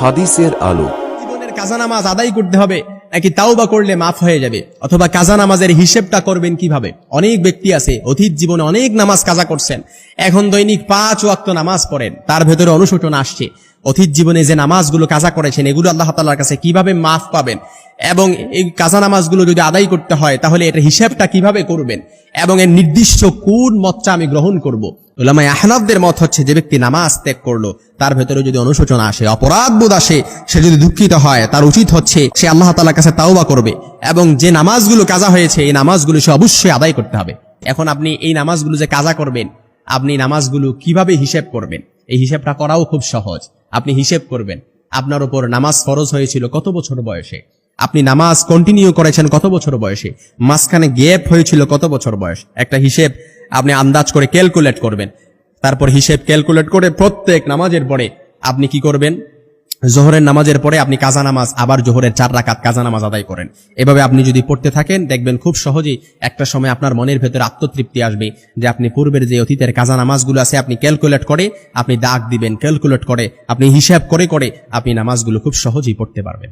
হাদিসের আলো। জীবনের কাজা নামাজ আদায় করতে হবে, নাকি তাও বা করলে মাফ হয়ে যাবে? অথবা কাজা নামাজের হিসেবটা করবেন কীভাবে? অনেক ব্যক্তি আছে, অতীত জীবনে অনেক নামাজ কাজা করছেন। এখন দৈনিক পাঁচ ওয়াক্ত নামাজ পড়েন, তার ভেতরে অনুশোচন আসছে। অতীত জীবনে যে নামাজগুলো কাজা করেছেন, এগুলো আল্লাহ তাল্লার কাছে কীভাবে মাফ পাবেন? এবং এই কাজা নামাজগুলো যদি আদায় করতে হয়, তাহলে এটা হিসেবটা কীভাবে করবেন? এবং এর নির্দিষ্ট কোন মতটা আমি গ্রহণ করব? ওলামাই আহনাবদের মত হচ্ছে যে ব্যক্তি নামাজ ত্যাগ করল, তার ভেতরে যদি অনুশোচনা আসে, অপরাধ বোধ আসে, সে যদি দুঃখিত হয়, তার উচিত হচ্ছে সে আল্লাহ তালার কাছে তাওবা করবে। এবং যে নামাজগুলো কাজা হয়েছে, এই নামাজগুলো সে অবশ্যই আদায় করতে হবে। এখন আপনি এই নামাজগুলো যে কাজা করবেন, আপনি নামাজগুলো কীভাবে হিসেব করবেন? এই হিসেবটা করাও খুব সহজ। আপনি হিসেব করবেন, আপনার উপর নামাজ ফরজ হয়েছিল কত বছর বয়সে? আপনি নামাজ কন্টিনিউ করেছেন কত বছর বয়সে? মাঝখানে গ্যাপ হয়েছিল কত বছর বয়স? একটা হিসেব আপনি আন্দাজ করে ক্যালকুলেট করবেন। তারপর হিসেব ক্যালকুলেট করে প্রত্যেক নামাজের পরে আপনি কি করবেন? জোহরের নামাজের পরে আপনি কাজা নামাজ, আবার জোহরের চার রাকাত কাজা নামাজ আদায় করেন। এভাবে আপনি যদি পড়তে থাকেন, দেখবেন খুব সহজেই একটা সময় আপনার মনের ভেতরে আত্মতৃপ্তি আসবে যে আপনি পূর্বের যে অতীতের কাজা নামাজগুলো আছে, আপনি ক্যালকুলেট করে আপনি দাগ দিবেন ক্যালকুলেট করে, আপনি হিসাব করে করে আপনি নামাজগুলো খুব সহজেই পড়তে পারবেন।